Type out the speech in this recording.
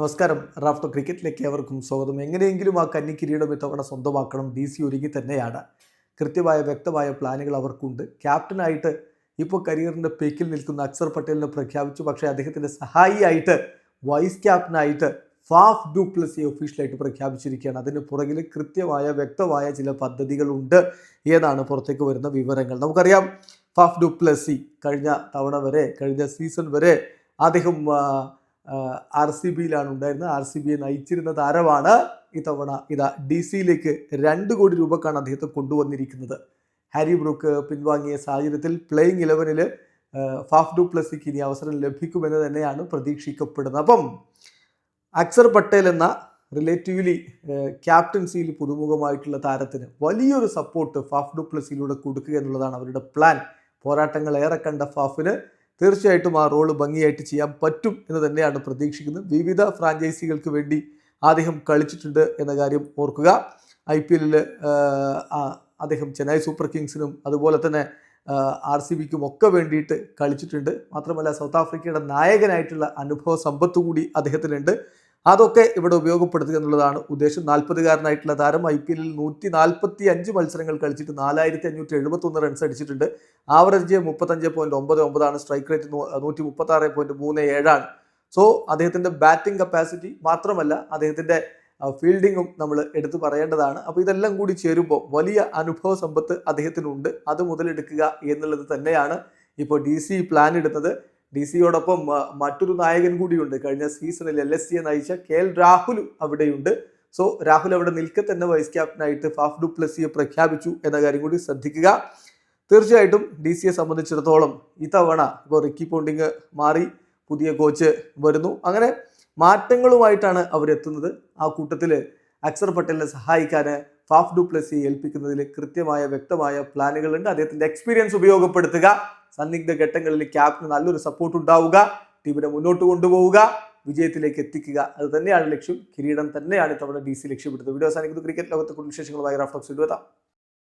നമസ്കാരം. റാഫ്റ്റോ ക്രിക്കറ്റിലേക്ക് ഏവർക്കും സ്വാഗതം. എങ്ങനെയെങ്കിലും ആ കന്നി കിരീടം ഇത്തവണ സ്വന്തമാക്കണം. ഡി സി ഒരുങ്ങി തന്നെയാണ്. കൃത്യമായ വ്യക്തമായ പ്ലാനുകൾ അവർക്കുണ്ട്. ക്യാപ്റ്റനായിട്ട് ഇപ്പോൾ കരിയറിന്റെ പേക്കിൽ നിൽക്കുന്ന അക്സർ പട്ടേലിനെ പ്രഖ്യാപിച്ചു. പക്ഷേ അദ്ദേഹത്തിന്റെ സഹായിയായിട്ട് വൈസ് ക്യാപ്റ്റനായിട്ട് ഫാഫ് ഡുപ്ലസി ഒഫീഷ്യലായിട്ട് പ്രഖ്യാപിച്ചിരിക്കുകയാണ്. അതിന് പുറകിൽ കൃത്യമായ വ്യക്തമായ ചില പദ്ധതികളുണ്ട് എന്നാണ് പുറത്തേക്ക് വരുന്ന വിവരങ്ങൾ. നമുക്കറിയാം ഫാഫ് ഡുപ്ലസി കഴിഞ്ഞ തവണ വരെ കഴിഞ്ഞ സീസൺ വരെ അദ്ദേഹം ആർ സി ബിയിലാണ് ഉണ്ടായിരുന്നത് ആർ സി ബിയെ നയിച്ചിരുന്ന താരമാണ് ഇത്തവണ ഇതാ ഡി സിയിലേക്ക് രണ്ട് കോടി രൂപക്കാണ് അദ്ദേഹത്തെ കൊണ്ടുവന്നിരിക്കുന്നത്. ഹാരി ബ്രൂക്ക് പിൻവാങ്ങിയ സാഹചര്യത്തിൽ പ്ലേയിങ് ഇലവനിൽ ഫാഫ് ഡു പ്ലസിക്ക് ഇനി അവസരം ലഭിക്കുമെന്ന് തന്നെയാണ് പ്രതീക്ഷിക്കപ്പെടുന്നത്. അപ്പം അക്സർ പട്ടേൽ എന്ന റിലേറ്റീവ്ലി ക്യാപ്റ്റൻസിയിൽ പുതുമുഖമായിട്ടുള്ള താരത്തിന് വലിയൊരു സപ്പോർട്ട് ഫാഫ് ഡു പ്ലസിലൂടെ കൊടുക്കുക എന്നുള്ളതാണ് അവരുടെ പ്ലാൻ പോരാട്ടങ്ങൾ ഏറെ കണ്ട ഫാഫിന് തീർച്ചയായിട്ടും ആ റോൾ ഭംഗിയായിട്ട് ചെയ്യാൻ പറ്റും എന്ന് തന്നെയാണ് പ്രതീക്ഷിക്കുന്നത്. വിവിധ ഫ്രാഞ്ചൈസികൾക്ക് വേണ്ടി അദ്ദേഹം കളിച്ചിട്ടുണ്ട് എന്ന കാര്യം ഓർക്കുക. ഐ പി എല്ലിൽ അദ്ദേഹം ചെന്നൈ സൂപ്പർ കിങ്സിനും അതുപോലെ തന്നെ ആർ സി ബിക്കും ഒക്കെ വേണ്ടിയിട്ട് കളിച്ചിട്ടുണ്ട്. മാത്രമല്ല സൗത്ത് ആഫ്രിക്കയുടെ നായകനായിട്ടുള്ള അനുഭവ സമ്പത്ത് കൂടി അദ്ദേഹത്തിനുണ്ട്. അതൊക്കെ ഇവിടെ ഉപയോഗപ്പെടുത്തുക എന്നുള്ളതാണ് ഉദ്ദേശം. നാൽപ്പതുകാരനായിട്ടുള്ള താരം ഐ പി എല്ലിൽ നൂറ്റി നാൽപ്പത്തി അഞ്ച് മത്സരങ്ങൾ കളിച്ചിട്ട് നാലായിരത്തി അഞ്ഞൂറ്റി എഴുപത്തൊന്ന് റൺസ് അടിച്ചിട്ടുണ്ട്. ആവറേജ് മുപ്പത്തഞ്ച് പോയിന്റ് ഒമ്പത് ഒമ്പതാണ്. സ്ട്രൈക്ക് റേറ്റ് നൂറ്റി മുപ്പത്തി ആറ് പോയിന്റ് മൂന്ന് ഏഴാണ്. സോ അദ്ദേഹത്തിന്റെ ബാറ്റിംഗ് കപ്പാസിറ്റി മാത്രമല്ല അദ്ദേഹത്തിന്റെ ഫീൽഡിങ്ങും നമ്മൾ എടുത്തു പറയേണ്ടതാണ്. അപ്പോൾ ഇതെല്ലാം കൂടി ചേരുമ്പോൾ വലിയ അനുഭവ സമ്പത്ത് അദ്ദേഹത്തിനുണ്ട്. അത് മുതലെടുക്കുക എന്നുള്ളത് തന്നെയാണ് ഇപ്പോൾ ഡി സി പ്ലാൻ ഇടുന്നത്. ഡി സിയോടൊപ്പം മറ്റൊരു നായകൻ കൂടിയുണ്ട്. കഴിഞ്ഞ സീസണിൽ എൽ എസ് സിയെ നയിച്ച കെ എൽ രാഹുൽ അവിടെയുണ്ട്. സോ രാഹുൽ അവിടെ നിൽക്കെ തന്നെ വൈസ് ക്യാപ്റ്റനായിട്ട് ഫാഫ് ഡു പ്ലസിയെ പ്രഖ്യാപിച്ചു എന്ന കാര്യം കൂടി ശ്രദ്ധിക്കുക. തീർച്ചയായിട്ടും ഡി സിയെ സംബന്ധിച്ചിടത്തോളം ഇത്തവണ ഇപ്പോൾ റിക്കി പോണ്ടിങ് മാറി പുതിയ കോച്ച് വരുന്നു. അങ്ങനെ മാറ്റങ്ങളുമായിട്ടാണ് അവരെത്തുന്നത്. ആ കൂട്ടത്തിൽ അക്സർ പട്ടേലിനെ സഹായിക്കാൻ ഫാഫ് ഡു പ്ലസിയെ ഏൽപ്പിക്കുന്നതിൽ കൃത്യമായ വ്യക്തമായ പ്ലാനുകളുണ്ട്. അദ്ദേഹത്തിന്റെ എക്സ്പീരിയൻസ് ഉപയോഗപ്പെടുത്തുക. സന്നിഗ്ധ ഘട്ടങ്ങളിൽ ക്യാപ്റ്റന് നല്ലൊരു സപ്പോർട്ട് ഉണ്ടാവുക. ടീമിനെ മുന്നോട്ട് കൊണ്ടുപോവുക. വിജയത്തിലേക്ക് എത്തിക്കുക. അത് തന്നെയാണ് ലക്ഷ്യം. കിരീടം തന്നെയാണ് ഇത്തവണ ഡി സി ലക്ഷ്യമിടുന്നത്. വീഡിയോ അവസാനിക്കുന്നത് ക്രിക്കറ്റ് ലോകത്തെ കുടുംബ വിശേഷങ്ങളുമായി റാഫ്റ്റോക്സ് എത്താം